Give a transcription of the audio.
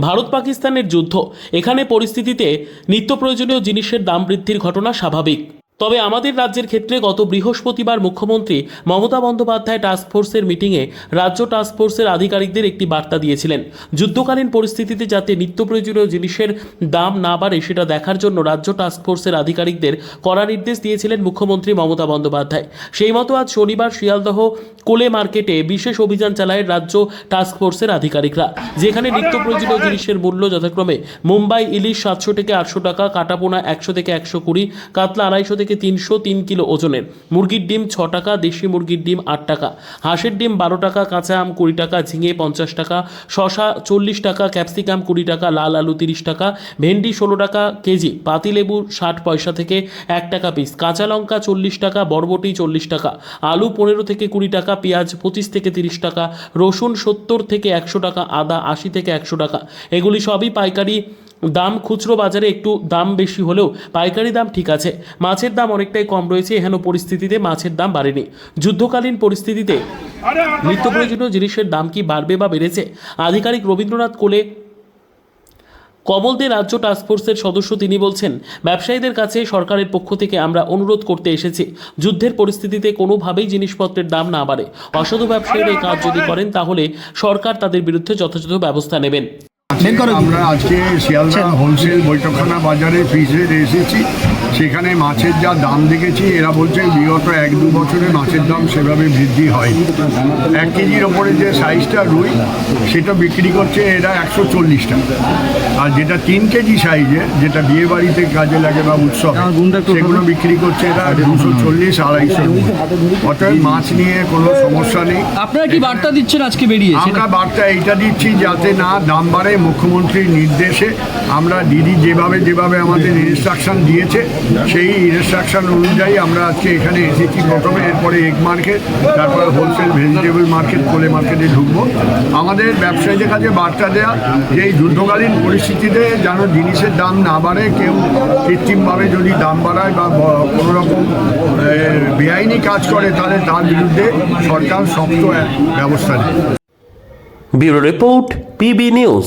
ভারত পাকিস্তানের যুদ্ধ। এখানে পরিস্থিতিতে নিত্য প্রয়োজনীয় জিনিসের দাম বৃদ্ধির ঘটনা স্বাভাবিক। তবে আমাদের রাজ্যের ক্ষেত্রে গত বৃহস্পতিবার মুখ্যমন্ত্রী মমতা বন্দ্যোপাধ্যায় টাস্কফোর্সের মিটিংয়ে রাজ্য টাস্কফোর্সের আধিকারিকদের একটি বার্তা দিয়েছিলেন। যুদ্ধকালীন পরিস্থিতিতে যাতে নিত্য প্রয়োজনীয় জিনিসের দাম না বাড়ে, সেটা দেখার জন্য রাজ্য টাস্কফোর্সের আধিকারিকদের কড়া নির্দেশ দিয়েছিলেন মুখ্যমন্ত্রী মমতা বন্দ্যোপাধ্যায়। সেই মতো আজ শনিবার শিয়ালদহ কোলে মার্কেটে বিশেষ অভিযান চালায় রাজ্য টাস্কফোর্সের আধিকারিকরা। যেখানে নিত্য প্রয়োজনীয় জিনিসের মূল্য যথাক্রমে মুম্বাই, ইলিশ সাতশো থেকে আটশো টাকা, কাটাপোনা একশো থেকে একশো কুড়ি, কাতলা আড়াইশো থেকে তিনশো তিন কিলো ওজনের। মুরগির ডিম ছ টাকা, দেশি মুরগির ডিম আট টাকা। হাঁসের ডিম বারো টাকা, কাঁচা আম কুড়ি টাকা, ঝিঙে পঞ্চাশ টাকা শশা চল্লিশ টাকা, ক্যাপসিকাম কুড়ি টাকা, লাল আলু তিরিশ টাকা, ভেন্ডি ষোলো টাকা কেজি পাতিলেবু ষাট পয়সা থেকে এক টাকা পিস কাঁচা লঙ্কা চল্লিশ টাকা, বরবটি চল্লিশ টাকা, আলু পনেরো থেকে কুড়ি টাকা, পেঁয়াজ পঁচিশ থেকে তিরিশ টাকা, রসুন সত্তর থেকে একশো টাকা, আদা আশি থেকে একশো টাকা। এগুলি সবই পাইকারি দাম খুচরো বাজারে একটু দাম বেশি হলেও পাইকারি দাম ঠিক আছে। মাছের দাম অনেকটাই কম রয়েছে, এহেন পরিস্থিতিতে মাছের দাম বাড়েনি। যুদ্ধকালীন পরিস্থিতিতে নিত্য প্রয়োজনীয় জিনিসের দাম কি বাড়বে বা বেড়েছে? আধিকারিক রবীন্দ্রনাথ কোলে কমলদে রাজ্য টাস্কফোর্সের সদস্য তিনি বলছেন, ব্যবসায়ীদের কাছে সরকারের পক্ষ থেকে আমরা অনুরোধ করতে এসেছি, যুদ্ধের পরিস্থিতিতে কোনোভাবেই জিনিসপত্রের দাম না বাড়ে। অসাধু ব্যবসায়ীরা এই কাজ যদি করেন, তাহলে সরকার তাদের বিরুদ্ধে যথাযথ ব্যবস্থা নেবেন। আমরা আজকে শিয়ালদা হোলসেল বৈঠকখানা বাজারে ফিজে এসেছি। সেখানে মাছের যা দাম দেখেছি এরা বলছে বিগত এক দু বছরে মাছের দাম সেভাবে বৃদ্ধি হয় এক কেজির ওপরে যে সাইজটা রুই সেটা বিক্রি করছে এরা একশো চল্লিশ টাকা আর যেটা তিন কেজি সাইজে যেটা বিয়ে বাড়িতে কাজে লাগে বা উৎসব সেগুলো বিক্রি করছে এরা দুশো চল্লিশ আড়াইশো অতএব মাছ নিয়ে কোনো সমস্যা নেই। আপনারা কি বার্তা দিচ্ছেন আজকে বেরিয়ে? আমরা বার্তা এইটা দিচ্ছি যাতে না দাম বাড়ে মুখ্যমন্ত্রীর নির্দেশে আমরা দিদি যেভাবে যেভাবে আমাদের ইনস্ট্রাকশন দিয়েছে, সেই ইনস্ট্রাকশন অনুযায়ী আমরা আজকে এখানে এসেছি। প্রথমে এরপরে এগ মার্কেট তারপরে হোলসেল ভেজিটেবল মার্কেট কোলে মার্কেটে ঢুকবো। আমাদের ব্যবসায়ীদের কাছে বার্তা দেওয়া যে এই যুদ্ধকালীন পরিস্থিতিতে যেন জিনিসের দাম না বাড়ে, কেউ কৃত্রিমভাবে যদি দাম বাড়ায় বা কোনো রকম বেআইনি কাজ করে, তাহলে তার বিরুদ্ধে সরকার শক্ত ব্যবস্থা নেয়। Bureau report, PB news.